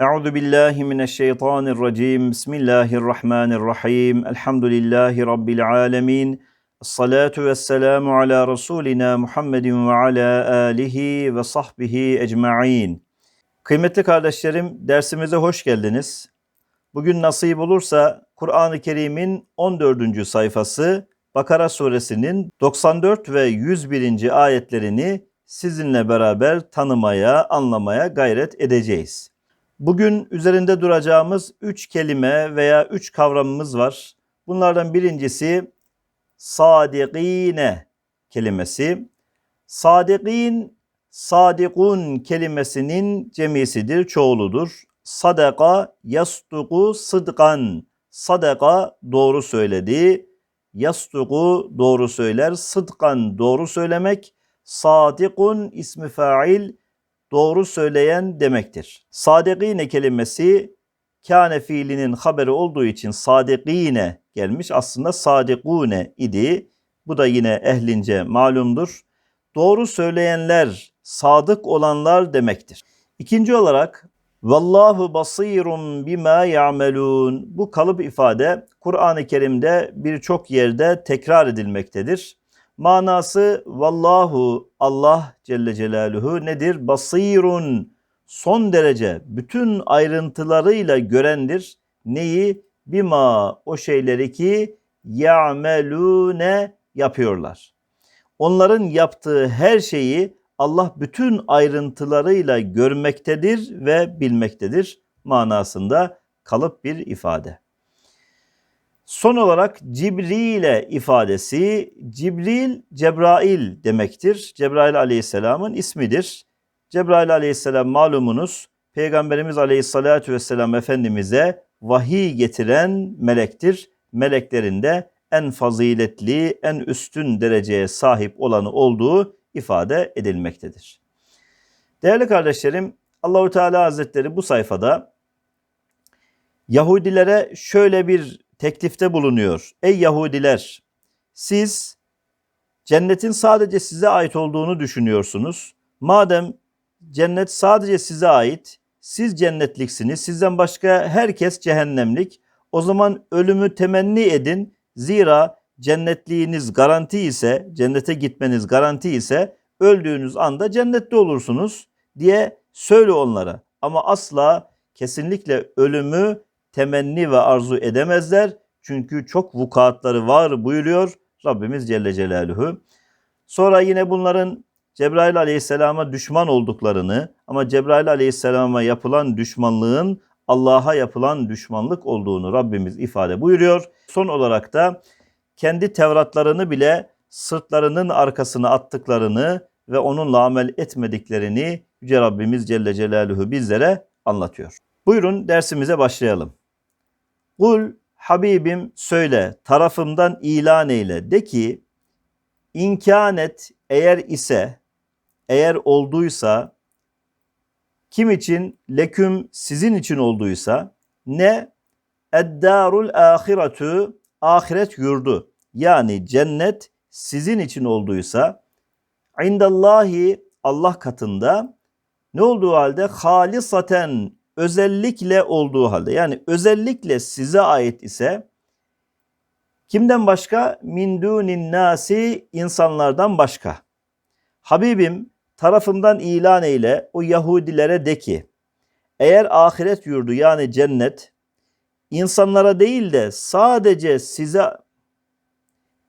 Euzu billahi mineşşeytanirracim. Bismillahirrahmanirrahim. Elhamdülillahi rabbil alamin. Essalatu vesselamu ala rasulina Muhammedin ve ala alihi ve sahbihi ecmaîn. Kıymetli kardeşlerim, dersimize hoş geldiniz. Bugün nasip olursa Kur'an-ı Kerim'in 14. sayfası Bakara suresinin 94 ve 101. ayetlerini sizinle beraber tanımaya, anlamaya gayret edeceğiz. Bugün üzerinde duracağımız üç kelime veya üç kavramımız var. Bunlardan birincisi sadikine kelimesi. Sadikin, sadikun kelimesinin cemisidir, çoğuludur. Sadaka, yastuku, sıdkan. Sadaka doğru söyledi. Yastuku doğru söyler. Sıdkan doğru söylemek. Sadikun ismi fail doğru söyleyen demektir. Sadikine kelimesi kâne fiilinin haberi olduğu için sadikine gelmiş. Aslında sadikune idi. Bu da yine ehlince malumdur. Doğru söyleyenler, sadık olanlar demektir. İkinci olarak Vallahu basirun bima ya'melun. Bu kalıp ifade Kur'an-ı Kerim'de birçok yerde tekrar edilmektedir. Manası vallahu Allah Celle Celaluhu nedir? Basirun son derece bütün ayrıntılarıyla görendir. Neyi? Bima o şeyleri ki ya'melune yapıyorlar. Onların yaptığı her şeyi Allah bütün ayrıntılarıyla görmektedir ve bilmektedir manasında kalıp bir ifade. Son olarak Cibrile ifadesi, Cibril, Cebrail demektir. Cebrail aleyhisselamın ismidir. Cebrail aleyhisselam malumunuz Peygamberimiz aleyhissalatu vesselam Efendimiz'e vahiy getiren melektir. Meleklerin de en faziletli, en üstün dereceye sahip olanı olduğu ifade edilmektedir. Değerli kardeşlerim, Allahu Teala Hazretleri bu sayfada Yahudilere şöyle bir teklifte bulunuyor. Ey Yahudiler siz cennetin sadece size ait olduğunu düşünüyorsunuz. Madem cennet sadece size ait, siz cennetliksiniz, sizden başka herkes cehennemlik. O zaman ölümü temenni edin. Zira cennetliğiniz garanti ise, cennete gitmeniz garanti ise öldüğünüz anda cennette olursunuz diye söyle onlara. Ama asla kesinlikle ölümü temenni ve arzu edemezler. Çünkü çok vukuatları var buyuruyor Rabbimiz Celle Celaluhu. Sonra yine bunların Cebrail Aleyhisselam'a düşman olduklarını ama Cebrail Aleyhisselam'a yapılan düşmanlığın Allah'a yapılan düşmanlık olduğunu Rabbimiz ifade buyuruyor. Son olarak da kendi Tevratlarını bile sırtlarının arkasına attıklarını ve onunla amel etmediklerini Yüce Rabbimiz Celle Celaluhu bizlere anlatıyor. Buyurun dersimize başlayalım. Kul Habibim söyle tarafımdan ilan eyle. De ki imkanet eğer ise eğer olduysa kim için leküm sizin için olduysa ne? Eddarul ahiretu ahiret yurdu. Yani cennet sizin için olduysa indallahi Allah katında ne olduğu halde halisaten özellikle olduğu halde yani özellikle size ait ise kimden başka? Min dunin nasi insanlardan başka. Habibim tarafımdan ilan eyle o Yahudilere de ki eğer ahiret yurdu yani cennet insanlara değil de sadece size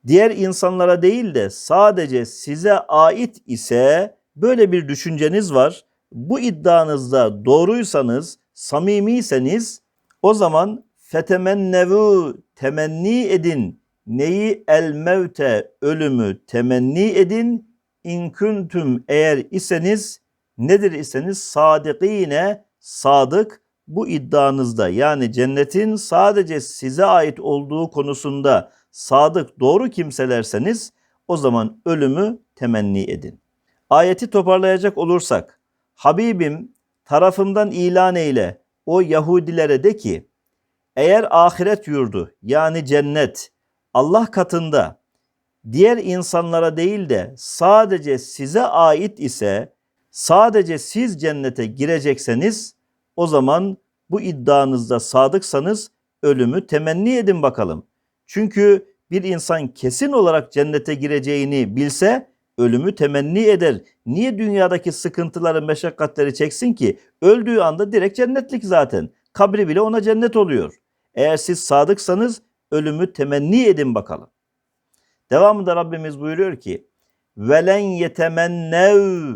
diğer insanlara değil de sadece size ait ise böyle bir düşünceniz var bu iddianızda doğruysanız, samimiyseniz o zaman fetemennevu temenni edin. Neyi el mevte ölümü temenni edin. İn kuntum eğer iseniz nedir iseniz sadıkine sadık bu iddianızda yani cennetin sadece size ait olduğu konusunda sadık doğru kimselerseniz o zaman ölümü temenni edin. Ayeti toparlayacak olursak Habibim tarafımdan ilan eyle o Yahudilere de ki eğer ahiret yurdu yani cennet Allah katında diğer insanlara değil de sadece size ait ise sadece siz cennete girecekseniz O zaman bu iddianızda sadıksanız ölümü temenni edin bakalım. Çünkü bir insan kesin olarak cennete gireceğini bilse ölümü temenni eder. Niye dünyadaki sıkıntıları, meşakkatleri çeksin ki? Öldüğü anda direkt cennetlik zaten. Kabri bile ona cennet oluyor. Eğer siz sadıksanız ölümü temenni edin bakalım. Devamında Rabbimiz buyuruyor ki velen yetemennev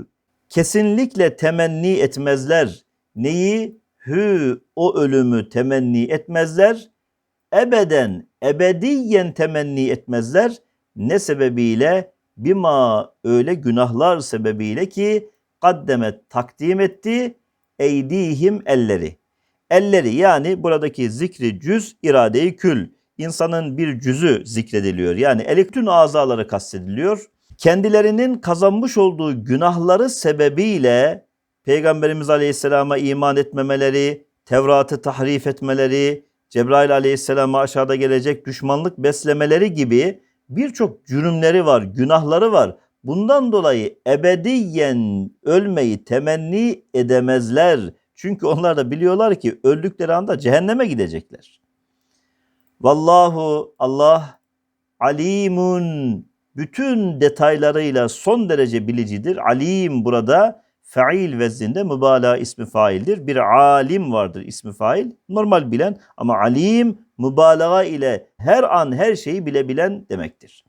kesinlikle temenni etmezler. Neyi? Hü o ölümü temenni etmezler. Ebeden, ebediyen temenni etmezler. Ne sebebiyle? Bima öyle günahlar sebebiyle ki kaddemet takdim etti eydihim elleri. Elleri yani buradaki zikri cüz iradeyi kül. İnsanın bir cüzü zikrediliyor. Yani eliktün azaları kastediliyor. Kendilerinin kazanmış olduğu günahları sebebiyle Peygamberimiz Aleyhisselam'a iman etmemeleri, Tevrat'ı tahrif etmeleri, Cebrail Aleyhisselam'a aşağıda gelecek düşmanlık beslemeleri gibi birçok cürümleri var, günahları var. Bundan dolayı ebediyen ölmeyi temenni edemezler. Çünkü onlar da biliyorlar ki öldükleri anda cehenneme gidecekler. Vallahu Allah alimun bütün detaylarıyla son derece bilicidir. Alim burada fail vezninde mübalağa ismi faildir. Bir alim vardır ismi fail. Normal bilen ama alim mübalağa ile her an her şeyi bilebilen demektir.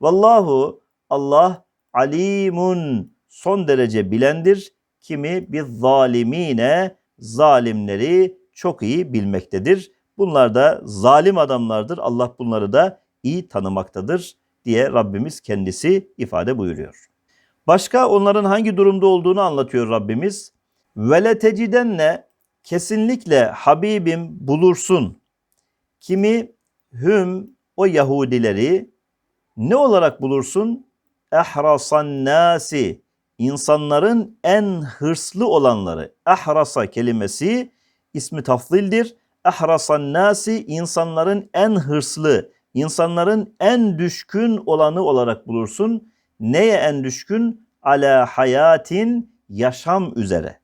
Vallahu Allah alimun son derece bilendir. Kimi bir zalimine zalimleri çok iyi bilmektedir. Bunlar da zalim adamlardır. Allah bunları da iyi tanımaktadır diye Rabbimiz kendisi ifade buyuruyor. Başka onların hangi durumda olduğunu anlatıyor Rabbimiz. Vele tecidenne kesinlikle Habibim bulursun. Kimi hüm o Yahudileri ne olarak bulursun? Ehrasan nasi insanların en hırslı olanları. Ehrasa kelimesi ismi tafzildir. Ehrasan nasi insanların en hırslı, insanların en düşkün olanı olarak bulursun. Neye en düşkün? Ala hayatin yaşam üzere.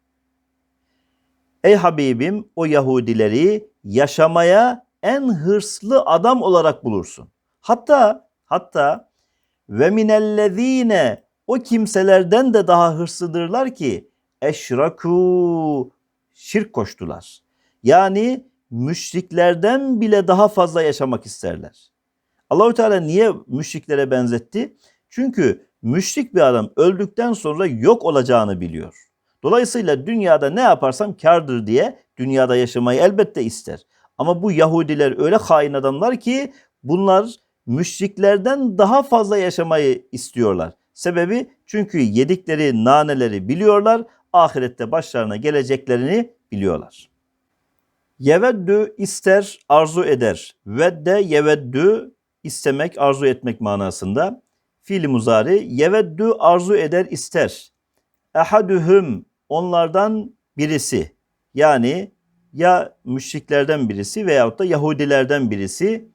Ey Habibim o Yahudileri yaşamaya en hırslı adam olarak bulursun. Hatta hatta ve minellezine o kimselerden de daha hırslıdırlar ki eşraku şirk koştular. Yani müşriklerden bile daha fazla yaşamak isterler. Allahü Teala niye müşriklere benzetti? Çünkü müşrik bir adam öldükten sonra yok olacağını biliyor. Dolayısıyla dünyada ne yaparsam kardır diye dünyada yaşamayı elbette ister. Ama bu Yahudiler öyle hain adamlar ki bunlar müşriklerden daha fazla yaşamayı istiyorlar. Sebebi çünkü yedikleri naneleri biliyorlar, ahirette başlarına geleceklerini biliyorlar. Yeveddü ister, arzu eder. Vedde yeveddü istemek, arzu etmek manasında. Fiil muzari yeveddü arzu eder, ister. Ehadühüm onlardan birisi. Yani ya müşriklerden birisi veyahut da Yahudilerden birisi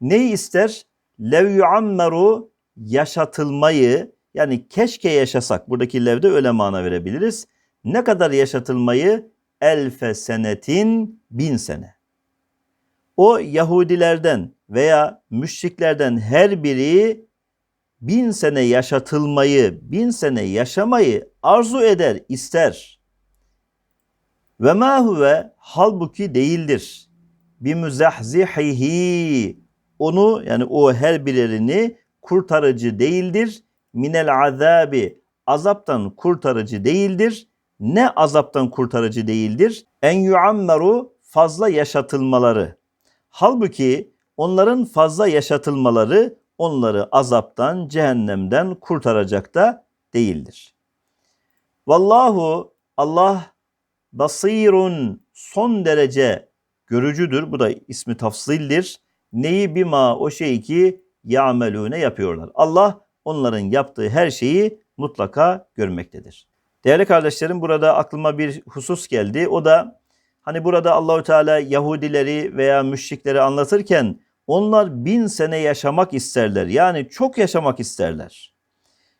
neyi ister? Lev yuammeru yaşatılmayı yani keşke yaşasak buradaki levde öyle mana verebiliriz. Ne kadar yaşatılmayı? Elfe senetin bin sene. O Yahudilerden veya müşriklerden her biri bin sene yaşatılmayı, bin sene yaşamayı arzu eder, ister. Ve ma huve halbuki değildir. Bir müzahzihihi onu yani o her birini kurtarıcı değildir. Minel azabi azaptan kurtarıcı değildir. Ne azaptan kurtarıcı değildir? En yuammeru fazla yaşatılmaları. Halbuki onların fazla yaşatılmaları onları azaptan, cehennemden kurtaracak da değildir. Vallahu Allah basirun son derece görücüdür. Bu da ismi tafsildir. Neyi bima o şey ki yamelune yapıyorlar. Allah onların yaptığı her şeyi mutlaka görmektedir. Değerli kardeşlerim burada aklıma bir husus geldi. O da hani burada Allahü Teala Yahudileri veya müşrikleri anlatırken onlar bin sene yaşamak isterler. Yani çok yaşamak isterler.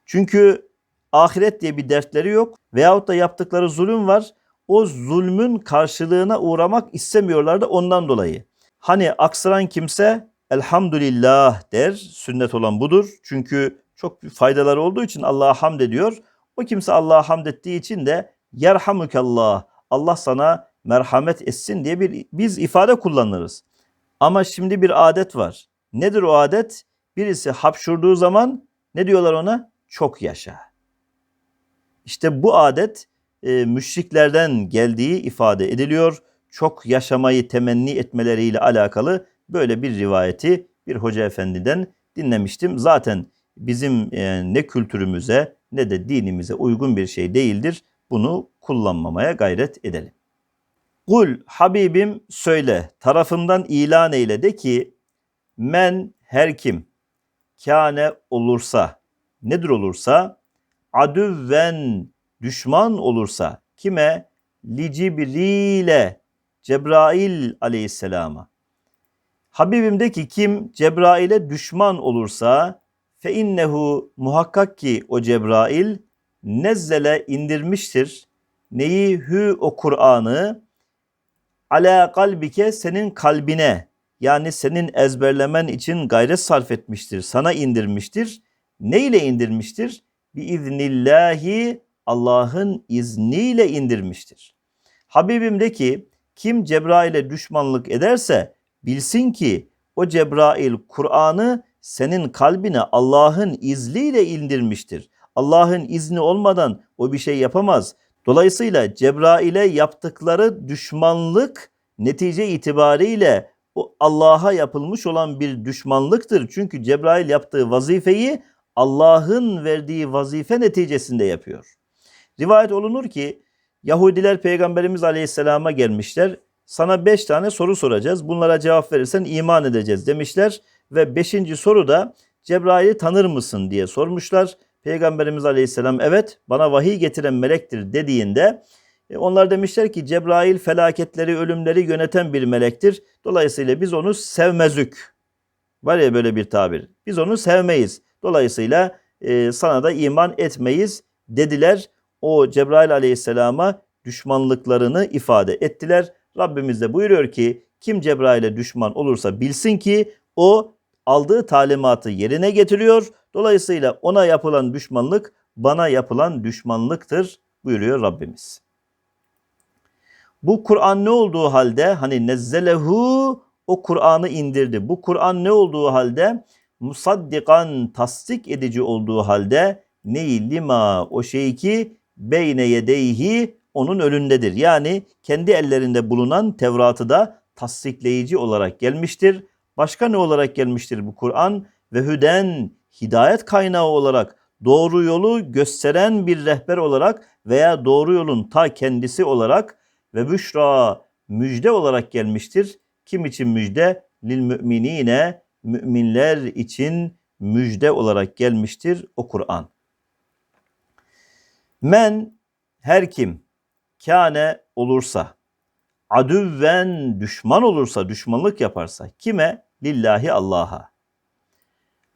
Çünkü ahiret diye bir dertleri yok. Veyahut da yaptıkları zulüm var. o zulmün karşılığına uğramak istemiyorlardı ondan dolayı. Hani aksıran kimse elhamdülillah der. Sünnet olan budur. Çünkü çok faydaları olduğu için Allah'a hamd ediyor. O kimse Allah'a hamd ettiği için de yerhamukallah Allah sana merhamet etsin diye bir biz ifade kullanırız. Ama şimdi bir adet var. Nedir o adet? Birisi hapşurduğu zaman ne diyorlar ona? Çok yaşa. İşte bu adet e, müşriklerden geldiği ifade ediliyor. Çok yaşamayı temenni etmeleriyle alakalı böyle bir rivayeti bir hoca efendiden dinlemiştim. Zaten bizim e, ne kültürümüze ne de dinimize uygun bir şey değildir. Bunu kullanmamaya gayret edelim. Kul Habibim söyle. Tarafından ilan eyle de ki men her kim kâne olursa nedir olursa adüvven düşman olursa kime? Li Cibril'e Cebrail aleyhisselama. Habibim de ki kim Cebrail'e düşman olursa fe innehu muhakkak ki o Cebrail nezzele indirmiştir. Neyi hü o Kur'an'ı ala kalbike senin kalbine yani senin ezberlemen için gayret sarf etmiştir. Sana indirmiştir. Ne ile indirmiştir? Bi iznillahi Allah'ın izniyle indirmiştir. Habibim de ki kim Cebrail'e düşmanlık ederse bilsin ki o Cebrail Kur'an'ı senin kalbine Allah'ın izniyle indirmiştir. Allah'ın izni olmadan o bir şey yapamaz. Dolayısıyla Cebrail'e yaptıkları düşmanlık netice itibariyle o Allah'a yapılmış olan bir düşmanlıktır. Çünkü Cebrail yaptığı vazifeyi Allah'ın verdiği vazife neticesinde yapıyor. Rivayet olunur ki Yahudiler Peygamberimiz Aleyhisselam'a gelmişler. Sana beş tane soru soracağız. Bunlara cevap verirsen iman edeceğiz demişler. Ve beşinci soruda Cebrail'i tanır mısın diye sormuşlar. Peygamberimiz Aleyhisselam evet bana vahiy getiren melektir dediğinde e, onlar demişler ki Cebrail felaketleri, ölümleri yöneten bir melektir. Dolayısıyla biz onu sevmezük. Var ya böyle bir tabir. Biz onu sevmeyiz. Dolayısıyla e, sana da iman etmeyiz dediler. O Cebrail aleyhisselama düşmanlıklarını ifade ettiler. Rabbimiz de buyuruyor ki kim Cebrail'e düşman olursa bilsin ki o aldığı talimatı yerine getiriyor. Dolayısıyla ona yapılan düşmanlık bana yapılan düşmanlıktır buyuruyor Rabbimiz. Bu Kur'an ne olduğu halde hani nezzelehu o Kur'an'ı indirdi. Bu Kur'an ne olduğu halde musaddikan tasdik edici olduğu halde neyi lima o şey ki beyne yedeyhi onun önündedir. Yani kendi ellerinde bulunan Tevrat'ı da tasdikleyici olarak gelmiştir. Başka ne olarak gelmiştir bu Kur'an? Ve hüden hidayet kaynağı olarak doğru yolu gösteren bir rehber olarak veya doğru yolun ta kendisi olarak ve büşra müjde olarak gelmiştir. Kim için müjde? Lil müminine müminler için müjde olarak gelmiştir o Kur'an. Men her kim kâne olursa adüvven düşman olursa düşmanlık yaparsa kime? Lillahi Allah'a.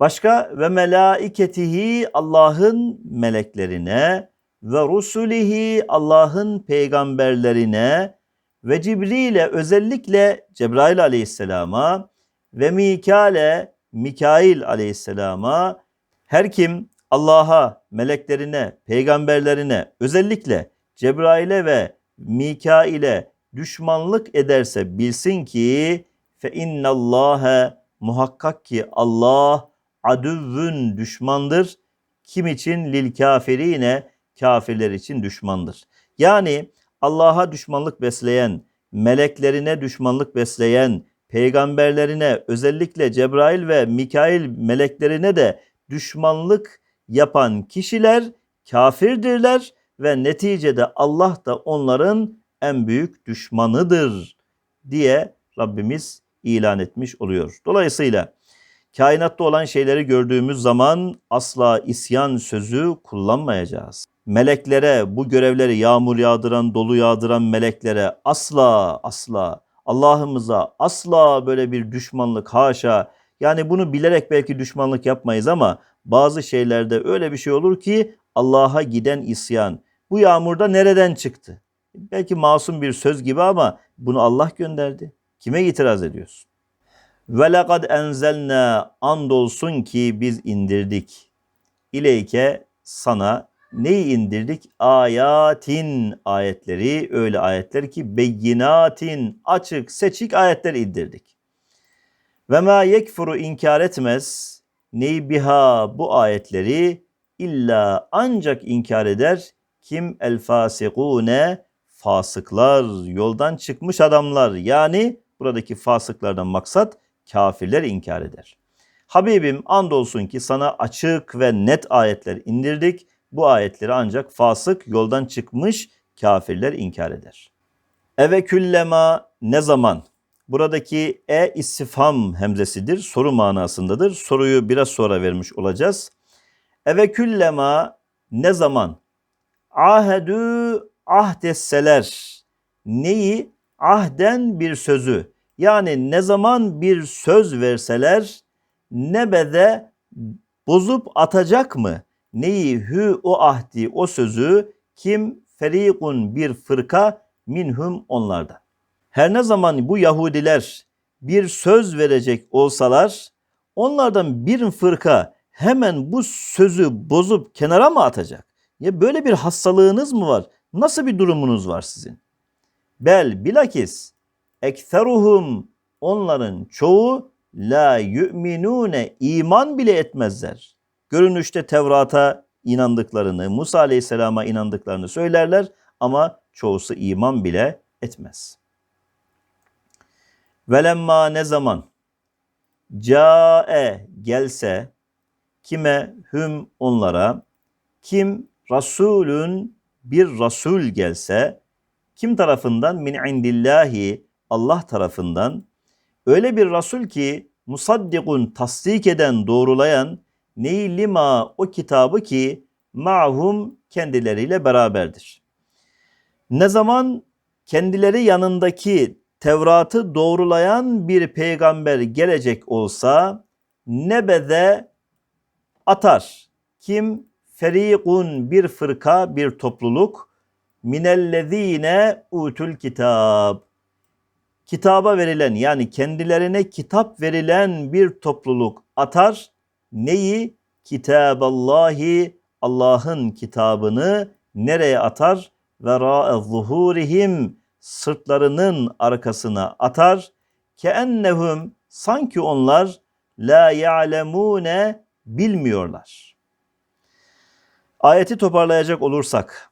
Başka ve melaiketihi Allah'ın meleklerine ve rusulihi Allah'ın peygamberlerine ve Cibril'e özellikle Cebrail aleyhisselama ve Mikale Mikail aleyhisselama her kim Allah'a, meleklerine, peygamberlerine özellikle Cebrail'e ve Mikail'e düşmanlık ederse bilsin ki fe innallâhe muhakkak ki Allah adüvvün düşmandır. Kim için? Lil kafirine kafirler için düşmandır. Yani Allah'a düşmanlık besleyen, meleklerine düşmanlık besleyen, peygamberlerine özellikle Cebrail ve Mikail meleklerine de düşmanlık yapan kişiler kafirdirler ve neticede Allah da onların en büyük düşmanıdır diye Rabbimiz ilan etmiş oluyor. Dolayısıyla kainatta olan şeyleri gördüğümüz zaman asla isyan sözü kullanmayacağız. Meleklere bu görevleri yağmur yağdıran, dolu yağdıran meleklere asla asla Allah'ımıza asla böyle bir düşmanlık haşa yani bunu bilerek belki düşmanlık yapmayız ama bazı şeylerde öyle bir şey olur ki Allah'a giden isyan. Bu yağmurda nereden çıktı? belki masum bir söz gibi ama bunu Allah gönderdi. Kime itiraz ediyorsun? Ve lekad enzelna andolsun ki biz indirdik. İleyke sana neyi indirdik? Ayatin ayetleri, öyle ayetler ki beyinatin açık seçik ayetler indirdik. Ve ma yekfuru inkar etmez neyi biha bu ayetleri illa ancak inkar eder kim el fasikune fasıklar, yoldan çıkmış adamlar yani buradaki fasıklardan maksat kafirler inkar eder. Habibim andolsun ki sana açık ve net ayetler indirdik. Bu ayetleri ancak fasık, yoldan çıkmış kafirler inkar eder. Eve küllema ne zaman? Buradaki e istifham hemzesidir. Soru manasındadır. Soruyu biraz sonra vermiş olacağız. Eve küllema ne zaman? Ahedü ahdesseler. Neyi? Ahden bir sözü. Yani ne zaman bir söz verseler nebede bozup atacak mı? Neyi hü o ahdi o sözü kim ferikun bir fırka minhum onlarda. Her ne zaman bu Yahudiler bir söz verecek olsalar onlardan bir fırka hemen bu sözü bozup kenara mı atacak? Ya böyle bir hastalığınız mı var? Nasıl bir durumunuz var sizin? Bel bilakis ekseruhum onların çoğu la yu'minune iman bile etmezler. Görünüşte Tevrat'a inandıklarını, Musa Aleyhisselam'a inandıklarını söylerler ama çoğusu iman bile etmez. Velemma ne zaman cae gelse kime hüm onlara kim rasulün bir rasul gelse kim tarafından min indillahi Allah tarafından öyle bir rasul ki musaddikun tasdik eden doğrulayan neyi lima o kitabı ki ma'hum kendileriyle beraberdir. Ne zaman kendileri yanındaki Tevrat'ı doğrulayan bir peygamber gelecek olsa nebede atar. Kim? Ferikun bir fırka, bir topluluk. Minellezine utul kitab. Kitaba verilen yani kendilerine kitap verilen bir topluluk atar. Neyi? Kitaballahi Allah'ın kitabını nereye atar? Vera zuhurihim sırtlarının arkasına atar. Keennehum sanki onlar la ya'lemune bilmiyorlar. Ayeti toparlayacak olursak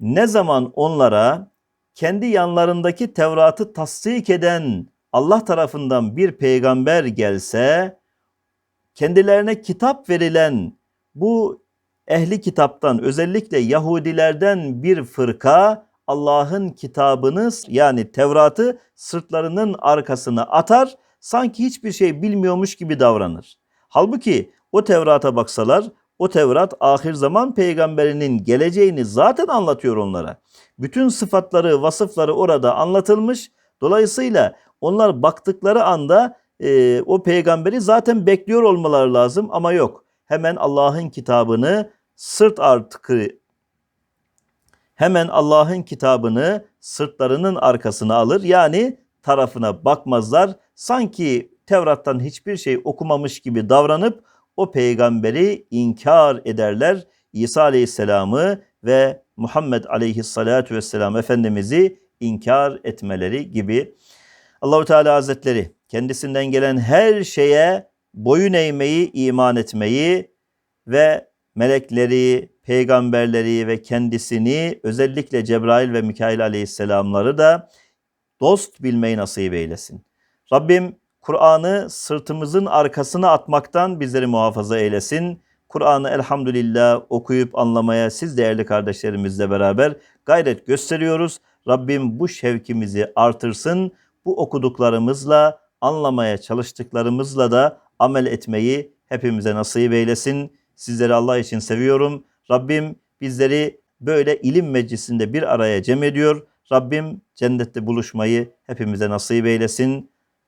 ne zaman onlara kendi yanlarındaki Tevrat'ı tasdik eden Allah tarafından bir peygamber gelse kendilerine kitap verilen bu ehli kitaptan özellikle Yahudilerden bir fırka Allah'ın kitabını yani Tevrat'ı sırtlarının arkasına atar, sanki hiçbir şey bilmiyormuş gibi davranır. Halbuki o Tevrat'a baksalar, o Tevrat ahir zaman peygamberinin geleceğini zaten anlatıyor onlara. Bütün sıfatları, vasıfları orada anlatılmış. Dolayısıyla onlar baktıkları anda e, o peygamberi zaten bekliyor olmaları lazım ama yok. Hemen Allah'ın kitabını sırt artıkı hemen Allah'ın kitabını sırtlarının arkasına alır. Yani tarafına bakmazlar. Sanki Tevrat'tan hiçbir şey okumamış gibi davranıp o peygamberi inkar ederler. İsa Aleyhisselam'ı ve Muhammed Aleyhisselatü Vesselam Efendimiz'i inkar etmeleri gibi. Allahu Teala Hazretleri kendisinden gelen her şeye boyun eğmeyi, iman etmeyi ve melekleri, peygamberleri ve kendisini özellikle Cebrail ve Mikail aleyhisselamları da dost bilmeyi nasip eylesin. Rabbim Kur'an'ı sırtımızın arkasına atmaktan bizleri muhafaza eylesin. Kur'an'ı elhamdülillah okuyup anlamaya siz değerli kardeşlerimizle beraber gayret gösteriyoruz. Rabbim bu şevkimizi artırsın. Bu okuduklarımızla, anlamaya çalıştıklarımızla da amel etmeyi hepimize nasip eylesin. Sizleri Allah için seviyorum. Rabbim bizleri böyle ilim meclisinde bir araya cem ediyor. Rabbim cennette buluşmayı hepimize nasip eylesin.